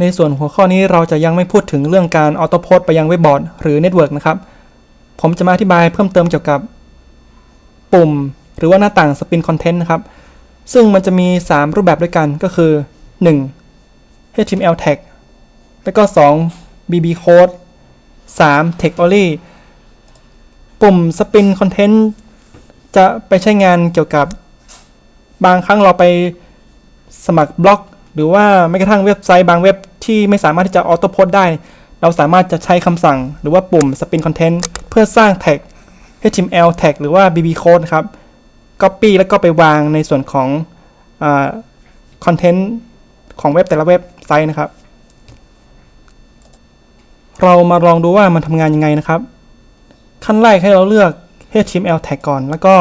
ในส่วนหัวข้อนี้เราจะยังไม่พูดถึงเรื่องการออโต้โพสไปยังเว็บบอร์ดหรือเน็ตเวิร์กนะครับ ผมจะมาอธิบายเพิ่มเติมเกี่ยวกับปุ่ม หรือว่าหน้าต่างสปินคอนเทนต์นะครับ ซึ่งมันจะมี 3 รูปแบบด้วยกันก็คือ 1. HTML tag แล้วก็ 2. BB code 3. text only ปุ่ม spin content จะไปใช้งานเกี่ยวกับบางครั้งเราไปสมัครบล็อก หรือว่าแม้กระทั่งเว็บไซต์บางเว็บ ที่ไม่สามารถที่จะออโต้โพสได้ เราสามารถจะใช้คำสั่งหรือว่าปุ่ม spin content เพื่อสร้างแท็ก HTML tag หรือว่า BB code นะครับ Copy แล้วก็ไปวางในส่วนของคอนเทนต์ของเว็บแต่ละเว็บไซต์นะครับ เรามาลองดูว่ามันทำงานยังไงนะครับ ขั้นแรกให้เราเลือก HTML tag ก่อน แล้วก็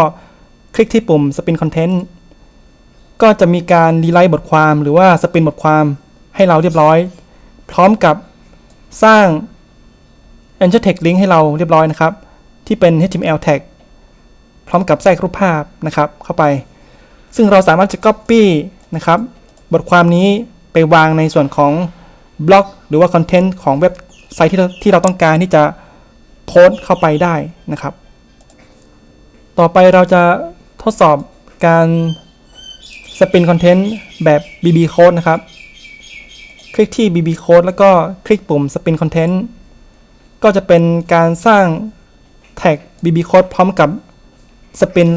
คลิกที่ปุ่ม spin content ก็จะมีการรีไลท์บทความหรือว่าสปินบทความให้เราเรียบร้อย พร้อมกับสร้าง Anchor Text Link ให้เราเรียบร้อยนะครับ ที่เป็น HTML tag พร้อมกับแทรกรูปภาพนะครับ เข้าไป ซึ่งเราสามารถจะ Copy นะครับ บทความนี้ไปวางในส่วนของบล็อก หรือว่าคอนเทนต์ของเว็บไซต์ที่เราที่เราต้องการที่จะโพสต์เข้าไปได้นะครับ ต่อไปเราจะทดสอบการสปินคอนเทนต์แบบ BB Code นะครับ คลิกที่ BB Code แล้วก็คลิกปุ่ม Spin Content ก็จะเป็นการสร้างแท็ก BB Code พร้อมกับ Spin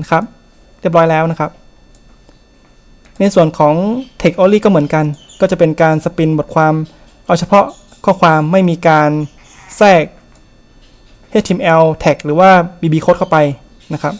นะครับ เรียบร้อยแล้วนะครับ ในส่วนของ Text Only ก็เหมือนกัน ก็จะเป็นการสปินบทความ เอาเฉพาะข้อความไม่มีการแทรก HTML tag หรือว่า BB Code เข้าไปนะครับ